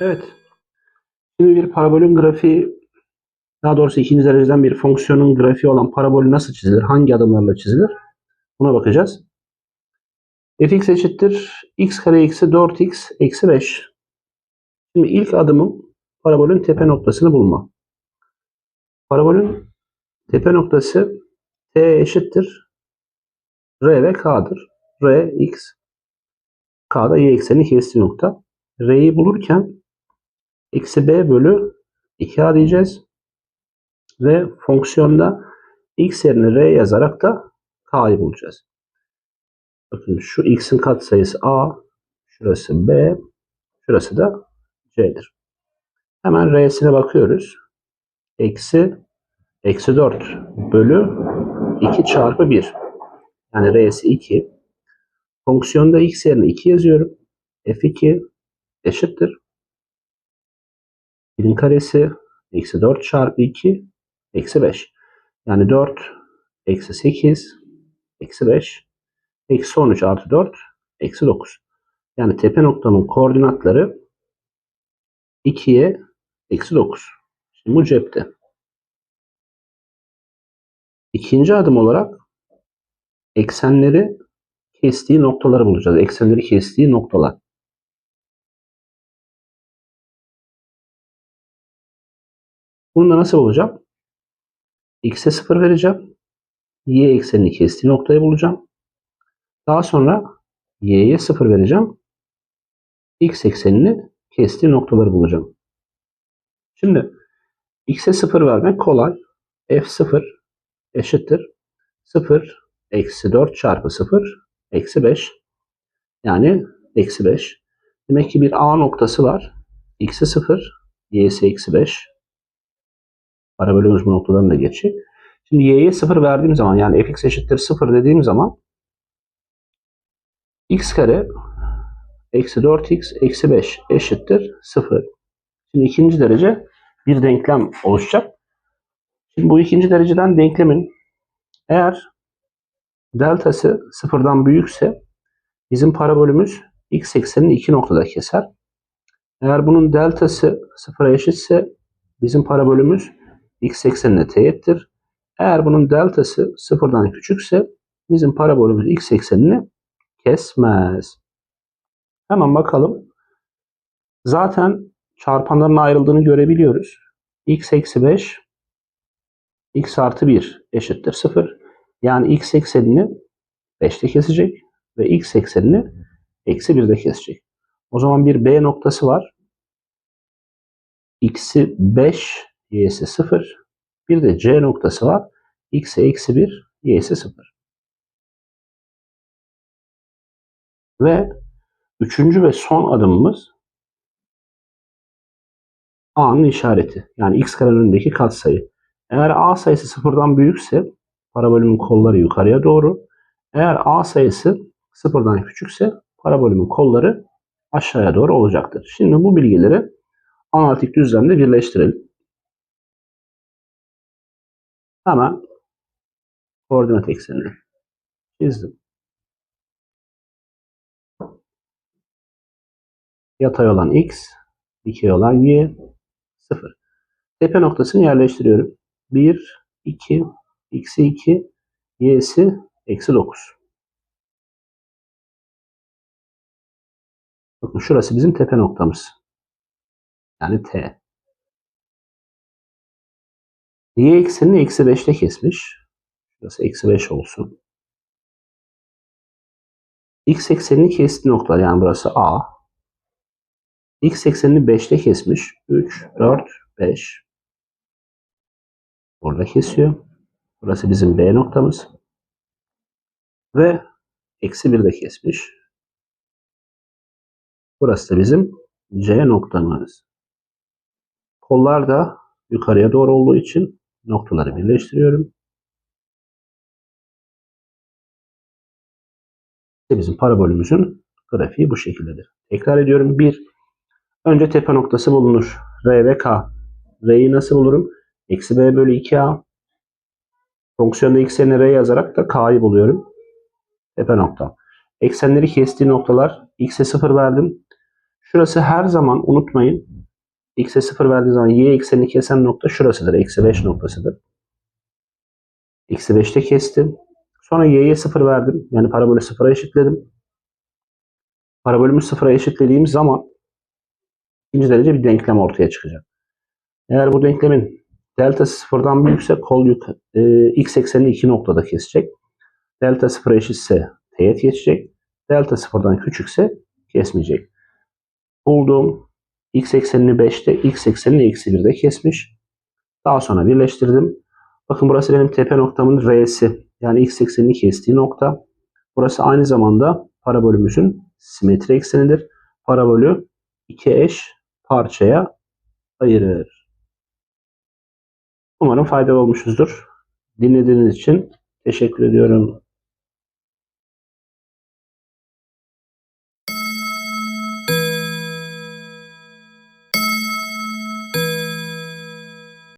Evet. Şimdi bir parabolün grafiği, daha doğrusu ikinci dereceden bir fonksiyonun grafiği olan parabolü nasıl çizilir? Hangi adımlarla çizilir? Buna bakacağız. fx eşittir x kare eksi 4x eksi 5. Şimdi ilk adımım parabolün tepe noktasını bulma. Parabolün tepe noktası t eşittir r ve k'dır. r x k'da y eksenini kestiği nokta. r'yi bulurken eksi b bölü 2a diyeceğiz. Ve fonksiyonda x yerine r yazarak da k'yı bulacağız. Bakın şu x'in katsayısı a, şurası b, şurası da c'dir. Hemen r'sine bakıyoruz. Eksi, eksi 4 bölü 2 çarpı 1. Yani r'si 2. Fonksiyonda x yerine 2 yazıyorum. f2 eşittir. 1'in karesi eksi 4 çarpı 2 eksi 5. Yani 4 eksi 8 eksi 5 eksi 13 artı 4 eksi 9. Yani tepe noktanın koordinatları 2'ye eksi 9. Şimdi bu cepte. İkinci adım olarak eksenleri kestiği noktaları bulacağız. Eksenleri kestiği noktalar. Bunu da nasıl bulacağım? X'e 0 vereceğim. Y eksenini kestiği noktayı bulacağım. Daha sonra Y'ye 0 vereceğim. X eksenini kestiği noktaları bulacağım. Şimdi X'e 0 vermek kolay. F0 eşittir. 0 eksi 4 çarpı 0 eksi 5. Yani eksi 5. Demek ki bir A noktası var. X'e 0, Y'si eksi 5. Parabolümüz bu noktadan da geçecek. Şimdi y'ye 0 verdiğim zaman yani fx eşittir 0 dediğim zaman x kare eksi 4x eksi 5 eşittir 0. Şimdi ikinci derece bir denklem oluşacak. Şimdi bu ikinci dereceden denklemin eğer deltası sıfırdan büyükse bizim parabolümüz x eksenini iki noktada keser. Eğer bunun deltası sıfıra eşitse bizim parabolümüz x eksenine teğettir. Eğer bunun deltası sıfırdan küçükse bizim parabolümüz x eksenini kesmez. Hemen bakalım. Zaten çarpanların ayrıldığını görebiliyoruz. x eksi 5 x artı 1 eşittir 0. Yani x eksenini 5'te kesecek ve x eksenini eksi 1'de kesecek. O zaman bir B noktası var. x'i 5 y'si 0. Bir de c noktası var. x'e eksi 1, y'si 0. Ve üçüncü ve son adımımız a'nın işareti. Yani x karenin önündeki katsayı. Eğer a sayısı sıfırdan büyükse parabolümün kolları yukarıya doğru. Eğer a sayısı sıfırdan küçükse parabolümün kolları aşağıya doğru olacaktır. Şimdi bu bilgileri analitik düzlemde birleştirelim. Hemen koordinat eksenini çizdim. Yatay olan x, dikey olan y, 0. Tepe noktasını yerleştiriyorum. 1, 2, x'i 2, y'si eksi 9. Bakın şurası bizim tepe noktamız. Yani t. Y eksenini eksi 5'te kesmiş. Şurası eksi 5 olsun. X eksenini kestiği noktalar yani burası A. X eksenini 5'te kesmiş. 3, 4, 5. Orada kesiyor. Burası bizim B noktamız. Ve eksi 1'de kesmiş. Burası da bizim C noktamız. Kollar da yukarıya doğru olduğu için noktaları birleştiriyorum. İşte bizim parabolümüzün grafiği bu şekildedir. Tekrar ediyorum. 1. Önce tepe noktası bulunur. R ve K. R'yi nasıl bulurum? Eksi B bölü 2A. Fonksiyonda x yerine R yazarak da K'yı buluyorum. Tepe nokta. Eksenleri kestiği noktalar x'e 0 verdim. Şurası her zaman unutmayın. X'e 0 verdiği zaman y eksenini kesen nokta şurasıdır. Eksi 5 noktasıdır. Eksi 5'te kestim. Sonra y'ye 0 verdim. Yani parabolü 0'a eşitledim. Parabolümü 0'a eşitlediğim zaman ikinci derece bir denklem ortaya çıkacak. Eğer bu denklemin delta sıfırdan büyükse kol yük e, x eksenini iki noktada kesecek. Delta sıfır eşitse teğet geçecek. Delta sıfırdan küçükse kesmeyecek. Bulduğum x eksenini 5'te, x eksenini eksi 1'de kesmiş. Daha sonra birleştirdim. Bakın burası benim tepe noktamın R'si. Yani x eksenini kestiği nokta. Burası aynı zamanda parabolümüzün simetri eksenidir. Parabolü iki eş parçaya ayırır. Umarım faydalı olmuşuzdur. Dinlediğiniz için teşekkür ediyorum.